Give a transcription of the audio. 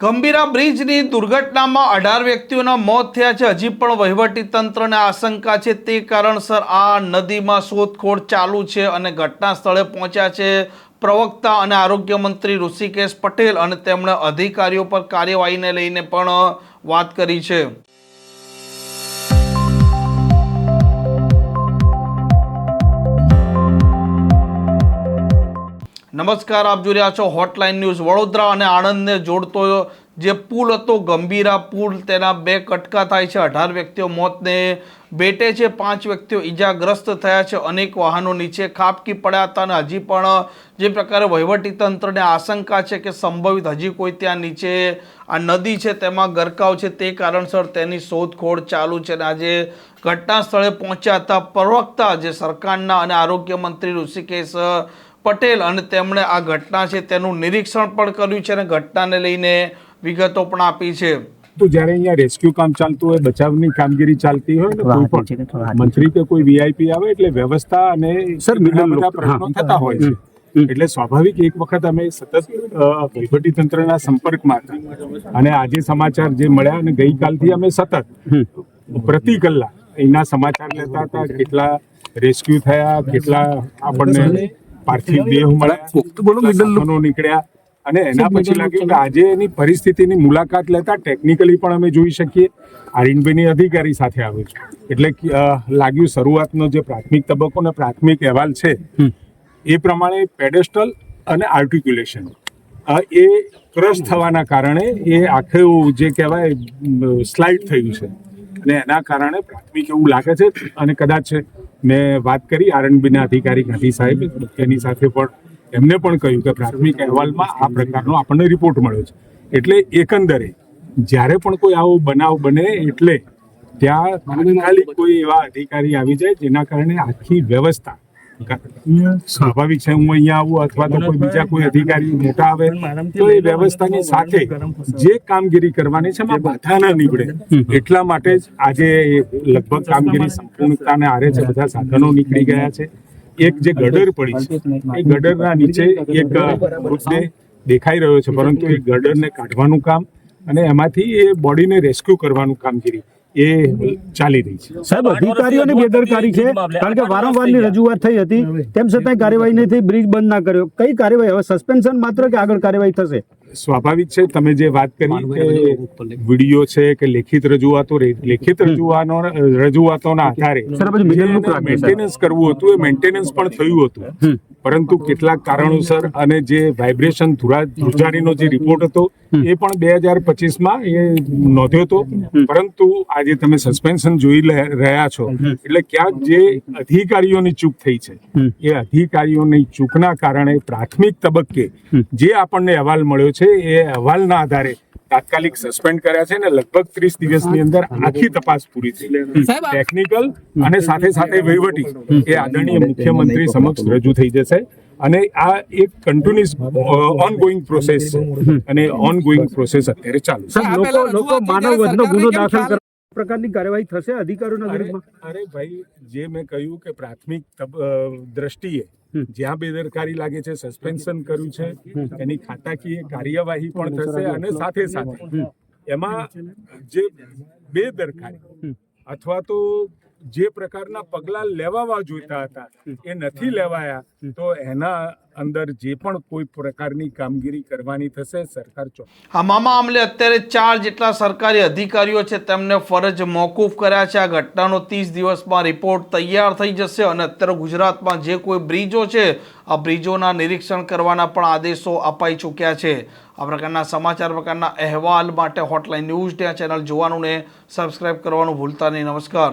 ગંભીરા બ્રિજની દુર્ઘટનામાં અઢાર વ્યક્તિઓના મોત થયા છે. હજી પણ વહીવટી તંત્રને આશંકા છે. તે કારણસર આ નદીમાં શોધખોળ ચાલુ છે અને ઘટના સ્થળે પહોંચ્યા છે પ્રવક્તા અને આરોગ્ય મંત્રી ઋષિકેશ પટેલ અને તેમણે અધિકારીઓ પર કાર્યવાહીને લઈને પણ વાત કરી છે. નમસ્કાર, આપ જોઈ રહ્યા છો હોટલાઇન ન્યૂઝ વડોદરા અને આણંદને જોડતો જે પુલ હતો, ગંભીરા પુલ, તેના બે કટકા થાય છે. અઢાર વ્યક્તિઓ મોતને બેટે છે, પાંચ વ્યક્તિઓ ઈજાગ્રસ્ત થયા છે. અનેક વાહનો નીચે ખાબકી પડ્યા હતા અને હજી પણ જે પ્રકારે વહીવટી તંત્રને આશંકા છે કે સંભવિત હજી કોઈ ત્યાં નીચે આ નદી છે, તેમાં ગરકાવ છે, તે કારણસર તેની શોધખોળ ચાલુ છે અને આજે ઘટના સ્થળે પહોંચ્યા હતા. પ્રવક્તા, જે સરકારના અને આરોગ્ય મંત્રી ઋષિકેશ પટેલ અને તેમણે આ ઘટના છે તેનું નિરીક્ષણ પણ કર્યું છે અને ઘટનાને લઈને વિગતો પણ આપી છે. તો જ્યારે અહીંયા રેસ્ક્યુ કામ ચાલતું હોય બચાવની કામગીરી ચાલતી હોય ને કોઈ પણ મંત્રી કે કોઈ વીઆઈપી આવે એટલે વ્યવસ્થા અને સર, બધા પ્રશ્નો થતા હોય છે. એટલે સ્વાભાવિક એક વખત અમે સતત વહીવટી તંત્રના સંપર્કમાં હતા. અને આજે સમાચાર જે મળ્યા અને ગઈકાલથી અમે સતત પ્રતિ કલાક એના સમાચાર લેતા હતા કેટલા રેસ્ક્યુ થયા કેટલા આપણને પાર્થિવ દેહ મળ્યા. તો બોલો, મિડલ નીકળ્યા. અને એના પછી લાગ્યું કે આજે એની પરિસ્થિતિની મુલાકાત લેતા ટેકનિકલી પણ અમે જોઈ શકીએ. આરિંદભાઈની અધિકારી સાથે આવ્યો છે. એટલે લાગ્યું શરૂઆતનો જે પ્રાથમિક તબક્કો અને પ્રાથમિક અહેવાલ છે એ પ્રમાણે પેડેસ્ટલ અને આર્ટિક્યુલેશન એ ક્રશ થવાના કારણે એ આખું જે કહેવાય સ્લાઇડ થયું છે. અને એના કારણે પ્રાથમિક એવું લાગે છે અને કદાચ મેં વાત કરી આરએનબીના અધિકારી ગાંધી સાહેબ એની સાથે પણ એમને પણ કહ્યું કે પ્રાથમિક અહેવાલમાં આ પ્રકારનો આપણને રિપોર્ટ મળ્યો છે. એટલે એકંદરે, જ્યારે પણ કોઈ આવો બનાવ બને એટલે ત્યાં તાત્કાલિક કોઈ એવા અધિકારી આવી જાય જેના કારણે આખી વ્યવસ્થા સ્વાભાવિક છે હું અહીંયા આવું અથવા તો કોઈ બીજા કોઈ અધિકારી મોટા આવે તો એ વ્યવસ્થાની સાથે જે કામગીરી કરવાની છે એમાં બાધા ના નીકળે. એટલા માટે જ આજે લગભગ કામગીરી સંપૂર્ણતાને આરે છે બધા સાધનો નીકળી ગયા છે. એક જે ગડર પડી છે એ ગડરના નીચે એક મૃતદેહ દેખાઈ રહ્યો છે પરંતુ એ ગડરને કાઢવાનું કામ અને એમાંથી એ બોડીને રેસ્ક્યુ કરવાનું કામગીરી. એ ચાલી રહી છે. સાહેબ અધિકારીઓની બેદરકારી છે. કારણ કે વારંવારની રજૂઆત થઈ હતી. તેમ છતાં કાર્યવાહી નહીં થઈ બ્રિજ બંધ ના કર્યો. કઈ કાર્યવાહી? હવે સસ્પેન્શન માત્ર કે આગળ કાર્યવાહી થશે? સ્વાભાવિક છે તમે જે વાત કરી કે વીડિયો છે કે લેખિત રજૂઆતો રે- લેખિત રજૂઆતો રજૂઆતોના આધારે. મેન્ટેનન્સ કરવું હતું એ મેન્ટેનન્સ પણ થયું હતું. પરંતુ કેટલાક કારણોસર અને જે વાઇબ્રેશન ધુરા ધ્રુજારીનો જે રિપોર્ટ હતો એ પણ બે હજાર પચીસમાં એ નોંધ્યો હતો. પરંતુ આજે તમે સસ્પેન્શન જોઈ લે- રહ્યા છો એટલે ક્યાંક જે અધિકારીઓની ચૂક થઈ છે એ અધિકારીઓની ચૂકના કારણે પ્રાથમિક તબક્કે જે આપણને અહેવાલ મળ્યો છે એ અહેવાલના આધારે તાત્કાલિક સસ્પેન્ડ કર્યા છે ને લગભગ ત્રીસ દિવસની અંદર આખી તપાસ પૂરી થઈ. ટેકનિકલ અને સાથે સાથે વહીવટી એ આદરણીય મુખ્યમંત્રી સમક્ષ રજૂ થઈ જશે. અને આ એક કન્ટિન્યુઅસ ઓનગોઈંગ પ્રોસેસ છે. અને ઓનગોઈંગ પ્રોસેસ અત્યારે ચાલુ છે. લોકો લોકો માનવ વધનો ગુનો દાખલ કરવા પ્રકારની કાર્યવાહી થશે અધિકારીઓના વિરુદ્ધમાં? અરે ભાઈ જે મેં કહ્યું કે પ્રાથમિક દ્રષ્ટિએ જ્યાં બેદરકારી લાગે છે સસ્પેન્શન કર્યું છે એની ખાતાકીય કાર્યવાહી પણ થશે અને સાથે સાથે. એમાં જે બેદરકારી અથવા તો જે પ્રકારના પગલાં લેવાવા જોઈતા હતા એ નથી લેવાયા તો એના અંદર જે પણ કોઈ પ્રકારની કામગીરી કરવાની થશે સરકાર ચોક્કસ. આ મામલે અત્યારે ચાર જેટલા સરકારી અધિકારીઓ છે તેમને ફરજ મોકૂફ કર્યા છે. આ ઘટનાનો ત્રીસ દિવસમાં રિપોર્ટ તૈયાર થઈ જશે અને અત્યારે ગુજરાતમાં જે કોઈ બ્રિજો છે આ બ્રિજોના નિરીક્ષણ કરવાના પણ આદેશો અપાઈ ચૂક્યા છે. આ પ્રકારના સમાચાર પ્રકારના અહેવાલ માટે હોટલાઇન ન્યૂઝ ડે ચેનલ જોવાનું ને સબસ્ક્રાઈબ કરવાનું ભૂલતા નહીં. નમસ્કાર.